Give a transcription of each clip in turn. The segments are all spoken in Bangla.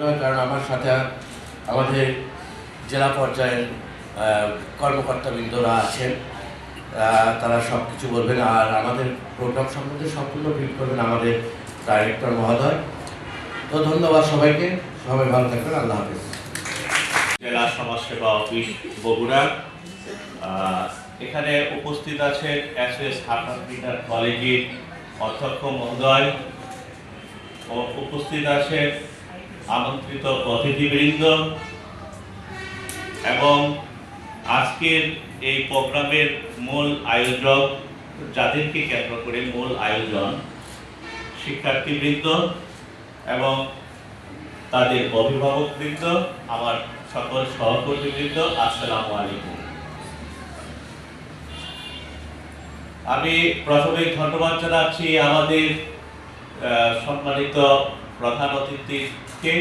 নয় কারণ আমার সাথে আমাদের জেলা পর্যায়ের কর্মকর্তাবৃন্দরা আছেন। তারা সব কিছু বলবেন আর আমাদের প্রোগ্রাম সম্বন্ধে সম্পূর্ণ ব্রিফ করবেন আমাদের ডাইরেক্টর মহোদয়। তো ধন্যবাদ সবাইকে। সবাই ভালো থাকবেন। আল্লাহ হাফিজ। জেলা সমাজসেবা অফিস বগুড়া। এখানে উপস্থিত আছেন এস এস হাটার কলেজের অধ্যক্ষ মহোদয়। উপস্থিত আছেন আমন্ত্রিত অতিথিবৃন্দ এবং আজকের এই প্রোগ্রামের মূল আয়োজক, যাদেরকে কেন্দ্র করে মূল আয়োজন, শিক্ষার্থীবৃন্দ এবং তাদের অভিভাবকবৃন্দ, আমার সকল সহকর্মীবৃন্দ, আসসালামু আলাইকুম। আমি প্রথমে ধন্যবাদ জানাচ্ছি আমাদের সম্মানিত প্রধান অতিথিকে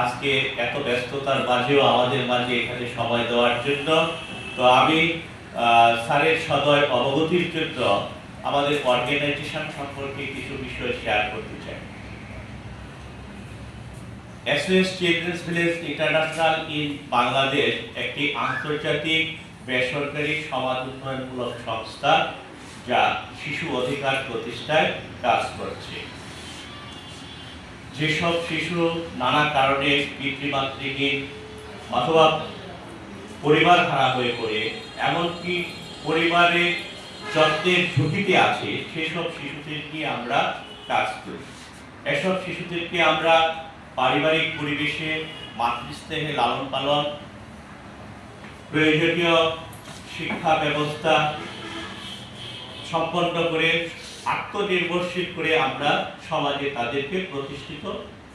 আজকে এত ব্যস্ততার মাঝেও আমাদের মাঝে এখানে সময় দেওয়ার জন্য। তো আমি স্যারের সদয় অবগতির জন্য আমাদের অর্গানাইজেশন সম্পর্কে কিছু বিষয় শেয়ার করতে চাই। SOS children's village international in Bangladesh একটি আন্তর্জাতিক বেসরকারি সমাজ উন্নয়নমূলক সংস্থা যা শিশু অধিকার প্রতিষ্ঠায় কাজ করছে। যেসব শিশু নানা কারণে পিতৃমাতৃহীন অথবা পরিবার হারা হয়ে পড়ে, এমনকি পরিবারে যত্নের ঝুঁকিতে আছে, সেসব শিশুদেরকে আমরা কাজ করি। এসব শিশুদেরকে আমরা পারিবারিক পরিবেশে, মাতৃস্নেহে লালন পালন, প্রয়োজনীয় শিক্ষা ব্যবস্থা সম্পন্ন করে আত্মনির্ভরশীল করে আমরা সমাজে তাদেরকে প্রতিষ্ঠিত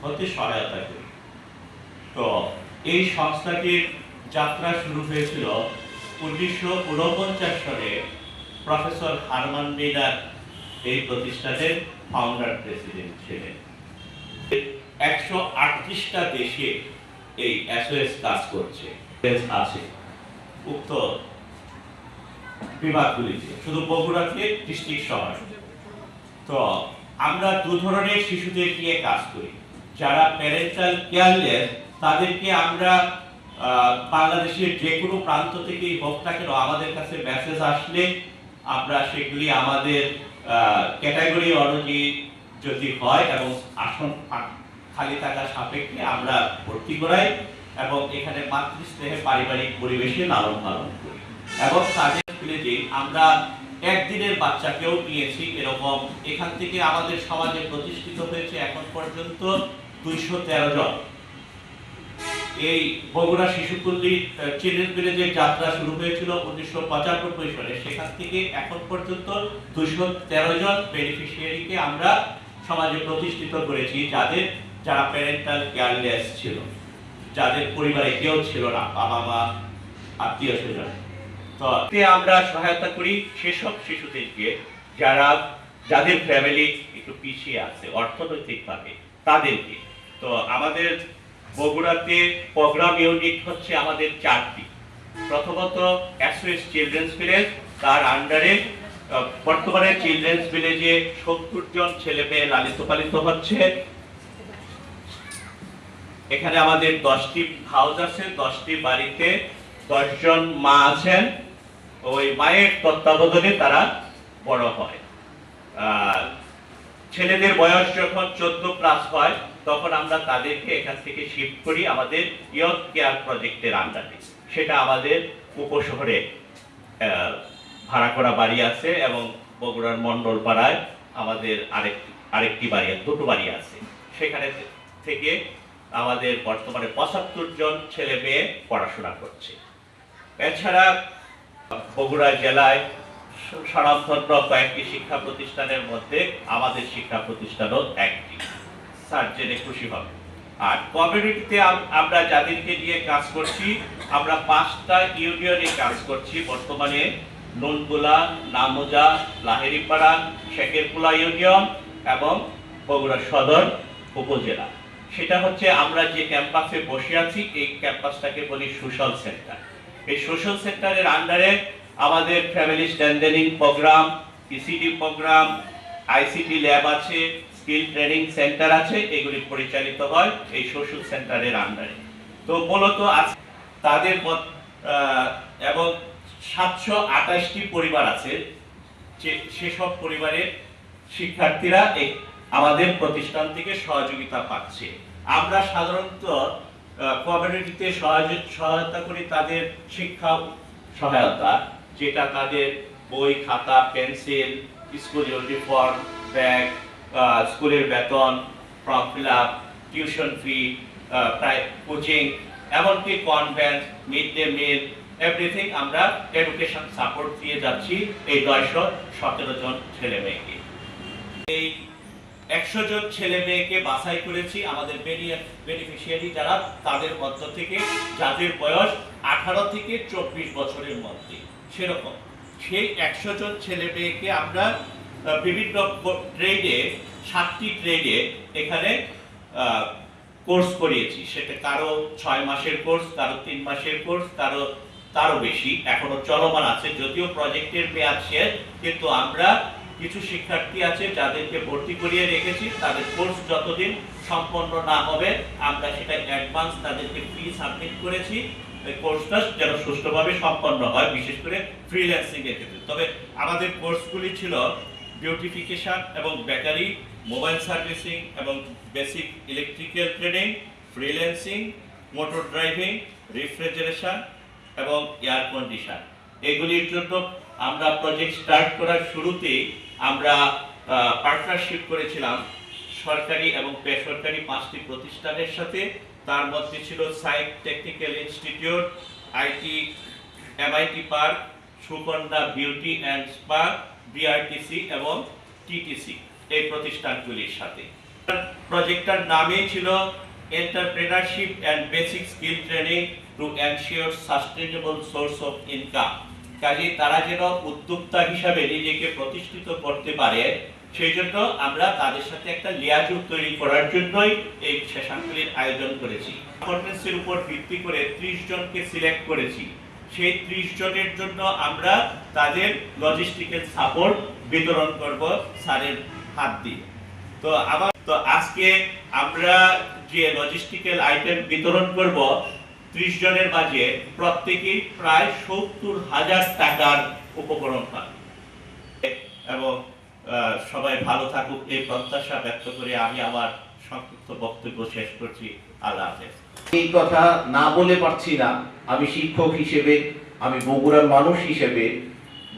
হতে সহায়তা করি। তো, এই সংস্থাটির যাত্রা শুরু হয়েছিল উনিশশো উনপঞ্চাশ সালে প্রফেসর হারমান মিনার এই প্রতিষ্ঠানের ফাউন্ডার প্রেসিডেন্ট ছিলেন। একশো আটত্রিশটা দেশে এই এসওএস কাজ করছে আছে। উক্ত বিভাগগুলিতে, শুধু বগুড়াতে, ডিস্ট্রিক্ট শহর। তো আমরা দু ধরনের শিশুদের নিয়ে কাজ করি। যারা প্যারেন্টাল কেয়ারলেস তাদেরকে আমরা বাংলাদেশের যে কোনো প্রান্ত থেকেই হোক না কেন আমাদের কাছে মেসেজ আসলে আমরা সেগুলি আমাদের ক্যাটাগরি অনুযায়ী যদি হয় এবং আসন খালি থাকা সাপেক্ষে আমরা ভর্তি করাই এবং এখানে মাতৃস্নেহে পারিবারিক পরিবেশে লালন পালন করি। এবং তাদের ভিলেজে আমরা একদিনের বাচ্চাকেও নিয়েছি এরকম। এখান থেকে আমাদের সমাজে প্রতিষ্ঠিত হয়েছে এখন পর্যন্ত দুইশো তেরো জন। এই বগুড়া শিশুপল্লী চিলড্রেন ভিলেজের যাত্রা শুরু হয়েছিল উনিশশো পঁচানব্বই সালে। সেখান থেকে এখন পর্যন্ত দুইশো তেরো জন বেনিফিশিয়ারিকে আমরা সমাজে প্রতিষ্ঠিত করেছি, যাদের, যারা প্যারেন্টাল কেয়ারলেস ছিল। যাদের পরিবারে কেউ ছিল না বাবা মা আত্মীয় স্বজন তো এতে আমরা সহায়তা করি সেসব শিশুদেরকে যারা, যাদের ফ্যামিলি একটু পিছিয়ে আছে, অর্থনৈতিকভাবে, তাদেরকে। তো আমাদের বগুড়াতে প্রোগ্রাম ইউনিট হচ্ছে আমাদের চারটি। প্রথমত এসওএস চিলড্রেন্স ভিলেজ তার আন্ডারে বর্তমানে চিলড্রেন্স ভিলেজে সত্তর জন ছেলে মেয়ে লালিত পালিত হচ্ছে। এখানে আমাদের দশটি হাউস আছে, দশটি বাড়িতে দশজন মা আছেন। ওই মায়ের তত্ত্বাবধানে তারা বড় হয়। ছেলেদের বয়স যখন চোদ্দ প্লাস হয়, তখন আমরা তাদেরকে এখান থেকে শিফট করি আমাদের ইয়থ কেয়ার প্রজেক্টের আন্ডারে সেটা আমাদের উপশহরে ভাড়া করা বাড়ি আছে এবং বগুড়ার মন্ডল পাড়ায় আমাদের আরেকটি আরেকটি বাড়ি দুটো বাড়ি আছে। সেখানে থেকে আমাদের বর্তমানে পঁচাত্তর জন ছেলে মেয়ে পড়াশোনা করছে। এছাড়া বগুড়া জেলায় স- স্বনামধন্য কয়েকটি শিক্ষা প্রতিষ্ঠানের মধ্যে আমাদের শিক্ষা প্রতিষ্ঠানও একটি। স্যার, জেনে খুশি হবে আর কমিউনিটিতে আমরা যাদেরকে নিয়ে কাজ করছি, আমরা পাঁচটা ইউনিয়নে কাজ করছি। বর্তমানে নুনগুলা, নামোজা, লাহেরিপাড়া, শেখেরপুলা ইউনিয়ন এবং বগুড়া সদর উপজেলা। সেটা হচ্ছে আমরা যে ক্যাম্পাসে বসে আছি, এই ক্যাম্পাসটাকে বলি সোশ্যাল সেন্টার এই সোশ্যাল সেন্টারের আন্ডারে আমাদের family strengthening programme ECD programme ICT lab আছে স্কিল ট্রেনিং সেন্টার আছে, এগুলি পরিচালিত হয় এই সোশ্যাল সেন্টারের আন্ডারে তো মূলত তাদের এবং সাতশো আঠাশটি পরিবার আছে সেসব পরিবারের শিক্ষার্থীরা আমাদের প্রতিষ্ঠান থেকে সহযোগিতা পাচ্ছে। আমরা সাধারণত কমিউনিটিতে সহায়তা করি তাদের শিক্ষা সহায়তা, যেটা তাদের বই, খাতা, পেন্সিল, স্কুল ইউনিফর্ম, ব্যাগ স্কুলের বেতন, form fill up, tuition fee coaching, এমনকি convent, mid day meal everything আমরা এডুকেশন সাপোর্ট দিয়ে যাচ্ছি এই নয়শো সতেরো জন ছেলে মেয়েকে। এই একশো জন ছেলে মেয়েকে বাছাই করেছি আমাদের বেনিফিশিয়ারি যারা, তাদের মধ্য থেকে যাদের বয়স আঠারো থেকে চব্বিশ বছরের মধ্যে। সেরকম। সেই একশো জন ছেলে মেয়েকে আমরা বিভিন্ন ট্রেডে সাতটি ট্রেডে এখানে কোর্স করিয়েছি। সেটা কারও ছয় মাসের কোর্স কারও তিন মাসের কোর্স কারও, তারও বেশি। এখনও চলমান আছে। যদিও প্রজেক্টের মেয়াদ শেষ, কিন্তু আমরা কিছু শিক্ষার্থী আছে যাদেরকে ভর্তি করিয়ে রেখেছি, তাদের কোর্স যতদিন সম্পন্ন না হবে, আমরা সেটা অ্যাডভান্স তাদেরকে ফ্রি সাবমিট করেছি। কোর্সটা যেন সুষ্ঠুভাবে সম্পন্ন হয়, বিশেষ করে ফ্রিল্যান্সিং এর ক্ষেত্রে। তবে আমাদের কোর্সগুলি ছিল বিউটিফিকেশন এবং ব্যাটারি মোবাইল সার্ভিসিং এবং basic electrical training freelancing motor driving refrigeration এবং এয়ার কন্ডিশন এগুলির জন্য আমরা প্রজেক্ট স্টার্ট করার শুরুতেই আমরা পার্টনারশিপ করেছিলাম সরকারি এবং বেসরকারি পাঁচটি প্রতিষ্ঠানের সাথে। তার মধ্যে ছিল SAIC technical institute IT MIT park Sukanya beauty and spa BRTC এবং টিটিসি এই প্রতিষ্ঠানগুলির সাথে। প্রজেক্টটার নামই ছিল entrepreneurship and basic skill training to ensure sustainable source of income কাজে তারা যেন উদ্যোক্তা হিসাবে নিজেকে প্রতিষ্ঠিত করতে পারে, সেই জন্য আমরা তাদের সাথে একটা লিয়াজুর তৈরি করার জন্যই এই সেশনগুলির আয়োজন করেছি। পারফরমেন্সের উপর ভিত্তি করে ত্রিশ জনকে সিলেক্ট করেছি। সেই ত্রিশ জনের জন্য আমরা তাদের লজিস্টিক্যাল সাপোর্ট বিতরণ করব স্যারের হাত দিয়ে। তো আবার তো আজকে আমরা যে লজিস্টিক্যাল আইটেম বিতরণ করব ত্রিশ জনের মাঝে প্রত্যেকেই প্রায় সত্তর হাজার টাকার উপকরণ পাবে এবং সবাই ভালো থাকুক, এই প্রত্যাশা ব্যক্ত করে আমি আমার সংক্ষিপ্ত বক্তব্য শেষ করছি। আল্লাহ এই কথা না বলে পারছি না। আমি শিক্ষক হিসেবে, আমি বগুড়ার মানুষ হিসেবে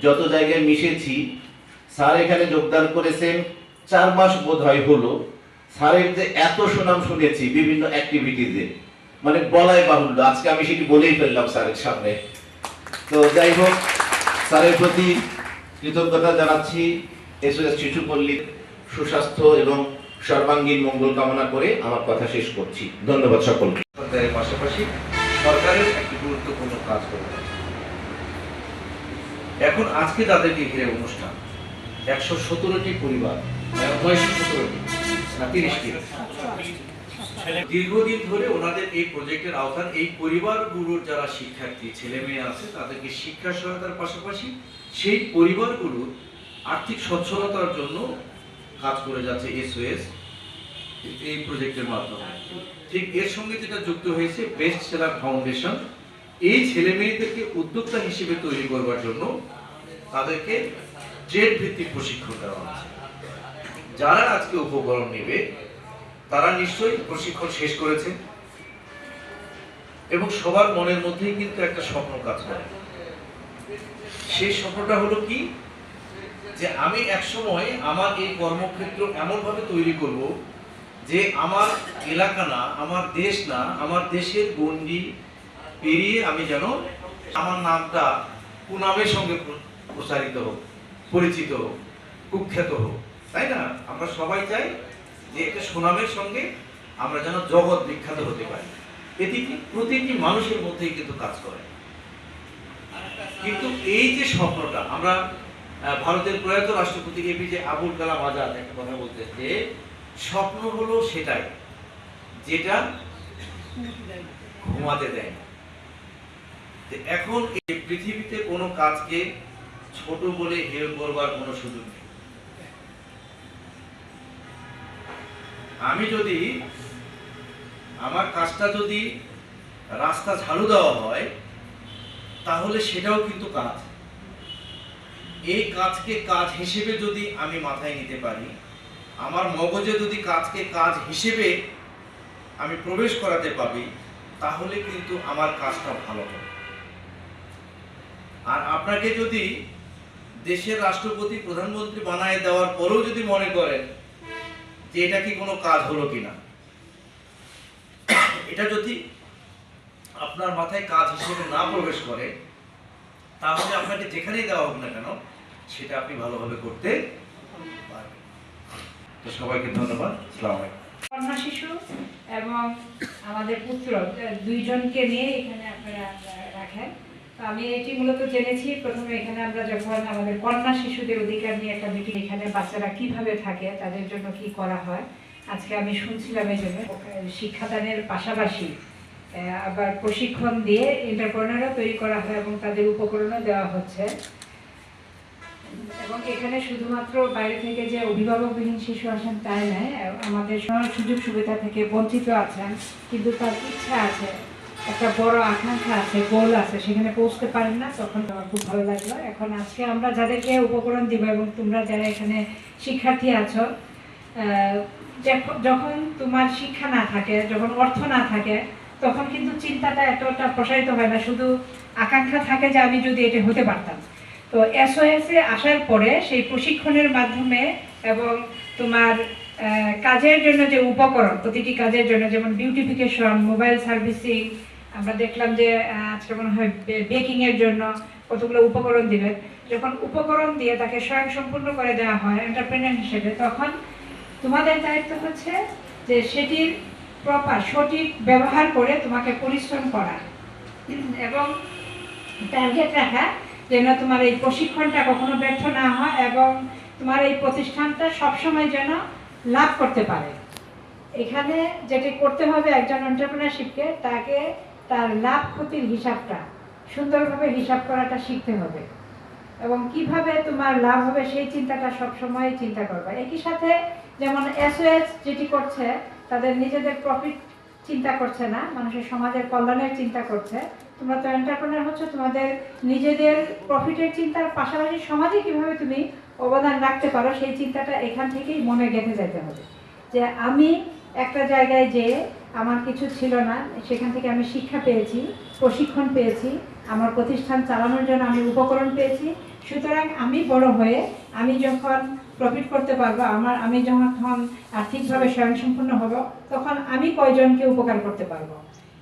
যত জায়গায় মিশেছি, স্যার এখানে যোগদান করেছেন, চার মাস বোধ হয় হলো। স্যারের যে এত সুনাম শুনেছি বিভিন্ন অ্যাক্টিভিটিজে মানে বলাই বাহুল্য। আজকে আমি সেটি বলেই ফেললাম স্যারের সামনে। তো যাই হোক, স্যারের প্রতি কৃতজ্ঞতা জানাচ্ছি এসওএস শিশুপল্লীর সুস্বাস্থ্য এবং সর্বাঙ্গীন মঙ্গল কামনা করে আমার কথা শেষ করছি। ধন্যবাদ সকলকে। সরকারের পাশাপাশি সরকারের একটি গুরুত্বপূর্ণ কাজ করে এখন আজকে তাদেরকে ঘিরে অনুষ্ঠান। একশো সতেরোটি পরিবার, নয়শো সতেরোটি, না তিরিশটি? দীর্ঘদিন ধরে ওনাদের এই প্রজেক্টের আওতার এই পরিবারগুলোর যারা শিক্ষার্থী ছেলে মেয়ে আছে, তাদেরকে শিক্ষা সহায়তার পাশাপাশি সেই পরিবারগুলোর আর্থিক সচ্ছলতার জন্য কাজ করে যাচ্ছে এসওএস এই প্রজেক্টের মাধ্যমে। ঠিক এর সঙ্গে যেটা যুক্ত হয়েছে বেস্ট সেলার ফাউন্ডেশন এই ছেলে মেয়েদেরকে উদ্যোক্তা হিসেবে তৈরি করবার জন্য তাদেরকে ট্রেড ভিত্তিক প্রশিক্ষণ দেওয়া হচ্ছে। যারা আজকে উপকরণ নেবে তারা নিশ্চয়ই প্রশিক্ষণ শেষ করেছে। এবং সবার মনের মধ্যেই কিন্তু একটা স্বপ্ন কাজ করে। সেই স্বপ্নটা হলো কি? যে আমি একসময় আমার এই কর্মক্ষেত্র এমনভাবে তৈরি করব যে আমার এলাকা না, আমার দেশ না, আমার দেশের গণ্ডি পেরিয়ে আমি যেন আমার নামটা কুনামের সঙ্গে প্র- প্রসারিত হোক, পরিচিত হোক, কুখ্যাত হোক। তাই না? আমরা সবাই চাই যে একটা সুনামের সঙ্গে আমরা যেন জগৎ বিখ্যাত হতে পারি। এটি প্রতিটি মানুষের মধ্যেই কিন্তু কাজ করে। কিন্তু এই যে স্বপ্নটা, আমরা ভারতের প্রয়াত রাষ্ট্রপতি এপিজে আবুল কালাম আজাদ একটা কথা বলতে যে স্বপ্ন হলো সেটাই, যেটা ঘুমাতে দেয় এখন এই পৃথিবীতে কোনো কাজকে ছোট বলে হেয় করবার কোনো সুযোগ নেই। আমি যদি আমার কাজটা যদি রাস্তা ঝাড়ু দেওয়া হয়, তাহলে সেটাও কিন্তু কাজ। এই কাজকে কাজ হিসেবে যদি আমি মাথায় নিতে পারি, আমার মগজে যদি কাজকে কাজ হিসেবে আমি প্রবেশ করাতে পারি, তাহলে কিন্তু আমার কাজটা ভালো হবে। আর আপনাকে যদি দেশের রাষ্ট্রপতি, প্রধানমন্ত্রী বানায় দেওয়ার পরেও যদি মনে করেন যে এটা কি কোনো কাজ হলো কিনা? এটা যদি আপনার মাথায় কাজ হিসেবে না প্রবেশ করে, তাহলে আপনাকে যেখানেই দেওয়া হোক না কেন, সেটা আপনি ভালোভাবে করতে পারবেন। তো সবাইকে ধন্যবাদ। কন্যা শিশু এবং আমাদের পুত্র, দুইজনকে নিয়ে এখানে আপনারা রাখেন। আমি এটি মূলত জেনেছি। প্রথমে এখানে আমরা যখন আমাদের কন্যা শিশুদের অধিকার নিয়ে একটা মিটিং এখানে বাচ্চারা কীভাবে থাকে, তাদের জন্য কি করা হয়, আজকে আমি শুনছিলাম এই জন্য। শিক্ষাদানের পাশাপাশি আবার প্রশিক্ষণ দিয়ে এন্টারপ্রেনারও তৈরি করা হয় এবং তাদের উপকরণও দেওয়া হচ্ছে। এবং এখানে শুধুমাত্র বাইরে থেকে যে অভিভাবকবিহীন শিশু আসেন তাই নয়, আমাদের সুযোগ সুবিধা থেকে বঞ্চিত আছেন, কিন্তু তার ইচ্ছা আছে একটা বড় আকাঙ্ক্ষা আছে, গোল আছে, সেখানে পৌঁছতে পারেন না, তখন আমার খুব ভালো লাগল। এখন আজকে আমরা যাদেরকে উপকরণ দিব এবং তোমরা যারা এখানে শিক্ষার্থী আছো যখন তোমার শিক্ষা না থাকে, যখন অর্থ না থাকে, তখন কিন্তু চিন্তাটা এতটা প্রসারিত হয় না, শুধু আকাঙ্ক্ষা থাকে যে আমি যদি এটা হতে পারতাম। তো এসওএস আসার পরে সেই প্রশিক্ষণের মাধ্যমে এবং তোমার কাজের জন্য যে উপকরণ, প্রতিটি কাজের জন্য যেমন বিউটিফিকেশন মোবাইল সার্ভিসিং আমরা দেখলাম যে আজকে মনে হয় বেকিং এর জন্য কতগুলো উপকরণ দিবেন যখন উপকরণ দিয়ে তাকে স্বয়ং সম্পূর্ণ করে দেওয়া হয় এন্টারপ্রেনার হিসেবে, তখন তোমাদের দায়িত্ব হচ্ছে যে সেটির প্রপার সঠিক ব্যবহার করে তোমাকে পরিশ্রম করা। এবং টার্গেট রাখা যেন তোমার এই প্রশিক্ষণটা কখনো ব্যর্থ না হয় এবং তোমার এই প্রতিষ্ঠানটা সবসময় যেন লাভ করতে পারে। এখানে যেটি করতে হবে একজন এন্টারপ্রেনারশিপকে তাকে তার লাভ ক্ষতির হিসাবটা, সুন্দরভাবে হিসাব করাটা শিখতে হবে। এবং কীভাবে তোমার লাভ হবে সেই চিন্তাটা সবসময় চিন্তা করবে। একই সাথে যেমন এসওএস যেটি করছে, তাদের নিজেদের প্রফিট চিন্তা করছে না, মানুষের সমাজের কল্যাণের চিন্তা করছে। তোমরা তো এন্টারপ্রেনার হচ্ছে, তোমাদের নিজেদের প্রফিটের চিন্তার পাশাপাশি সমাজে কীভাবে তুমি অবদান রাখতে পারো, সেই চিন্তাটা এখান থেকেই মনে গেঁথে যেতে হবে। যে আমি একটা জায়গায় যে আমার কিছু ছিল না। সেখান থেকে আমি শিক্ষা পেয়েছি, প্রশিক্ষণ পেয়েছি, আমার প্রতিষ্ঠান চালানোর জন্য আমি উপকরণ পেয়েছি। সুতরাং আমি বড় হয়ে আমি যখন প্রফিট করতে পারব, আমার আমি যখন আর্থিকভাবে স্বয়ংসম্পূর্ণ হব, তখন আমি কয়জনকে উপকার করতে পারব?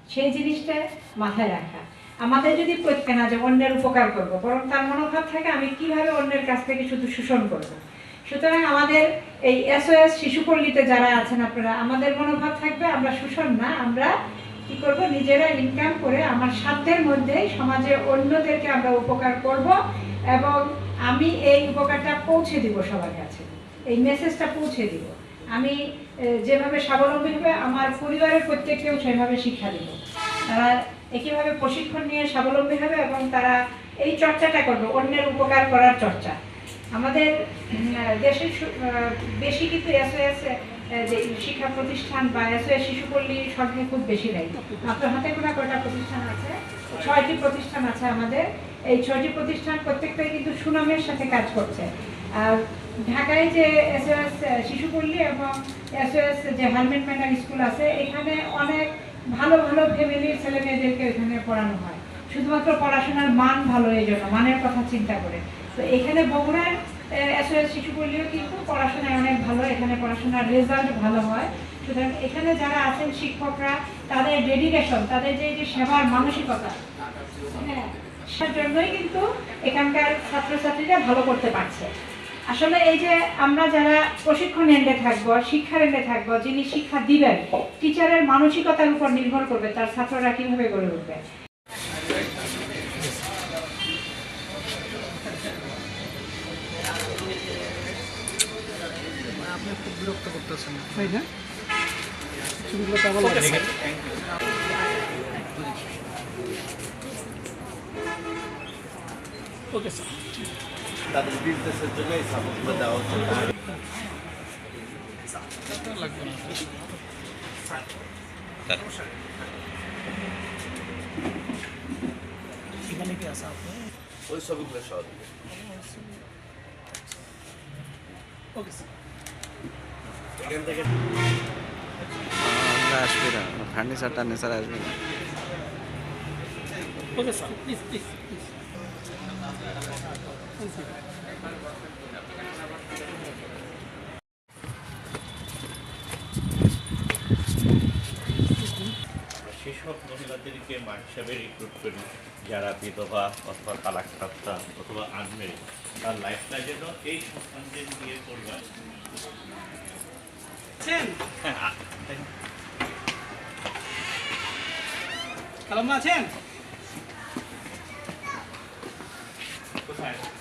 সেই জিনিসটা মাথায় রাখা। আমাদের যদি প্রত্যেক না যে অন্যের উপকার করব, বরং তার মনোভাব থাকে আমি কীভাবে অন্যের কাছ থেকে শুধু শোষণ করব? সুতরাং আমাদের এই এসওএস শিশুপল্লীতে যারা আছেন আপনারা, আমাদের মনোভাব থাকবে, আমরা শোষণ না। আমরা কি করব? নিজেরা ইনকাম করে আমার সাধ্যের মধ্যেই সমাজে অন্যদেরকে আমরা উপকার করব এবং আমি এই উপকারটা পৌঁছে দিব সবার কাছে। এই মেসেজটা পৌঁছে দিব। আমি যেভাবে স্বাবলম্বী হবে, আমার পরিবারের প্রত্যেককেও সেভাবে শিক্ষা দিব। তারা একইভাবে প্রশিক্ষণ নিয়ে স্বাবলম্বী হবে এবং তারা এই চর্চাটা করবে, অন্যের উপকার করার চর্চা। আমাদের দেশে বেশি কিন্তু এসওএস যে শিক্ষা প্রতিষ্ঠান বা এসওএস শিশুপল্লীর সংখ্যা খুব বেশি নেই। মাত্র হাতে গোনা কয়টা প্রতিষ্ঠান আছে? ছয়টি প্রতিষ্ঠান আছে আমাদের। এই ছয়টি প্রতিষ্ঠান প্রত্যেকটাই কিন্তু সুনামের সাথে কাজ করছে। আর ঢাকায় যে এসওএস শিশুপল্লী এবং এসওএস যে হারমেন ম্যানার স্কুল আছে, এখানে অনেক ভালো ভালো ফ্যামিলির ছেলে মেয়েদেরকে এখানে পড়ানো হয়। শুধুমাত্র পড়াশোনার মান ভালো এই জন্য, মানের কথা চিন্তা করে। তো এখানে বগুড়ার এসওএস শিশুপল্লীও কিন্তু পড়াশোনায় অনেক ভালো, এখানে পড়াশোনার রেজাল্ট ভালো হয়। সুতরাং এখানে যারা আছেন শিক্ষকরা, তাদের ডেডিকেশন তাদের যে যে সেবার মানসিকতা হ্যাঁ সেটার জন্যই কিন্তু এখানকার ছাত্রছাত্রীরা ভালো করতে পারছে। আসলে এই যে আমরা যারা প্রশিক্ষণ এন্ডে থাকব, শিক্ষার এন্ডে থাকব, যিনি শিক্ষা দিবেন টিচারের মানসিকতার উপর নির্ভর করবে, তার ছাত্ররা কীভাবে গড়ে উঠবে। বিরক্ত করতেছেন। তাই না? ছবিগুলো তো লাগছে। ওকে স্যার তাদের বিজনেসের জন্য এই সাপোর্টগুলো দেওয়া হচ্ছে। লাগবে না। এখানে কি আছে আপনি? ওই ছবিগুলো সহ ওকে স্যার এখান থেকে আমরা আসবে না ফার্নিচার টার্নিচার না। সেসব মহিলাদেরকে মা হিসাবে রিক্রুট করি যারা বিধবা অথবা তালাকপ্রাপ্তা অথবা আনমেরিড তার লাইফটা যেন এই সন্তানদের নিয়ে করবার 10 Kalamma 10. What's that?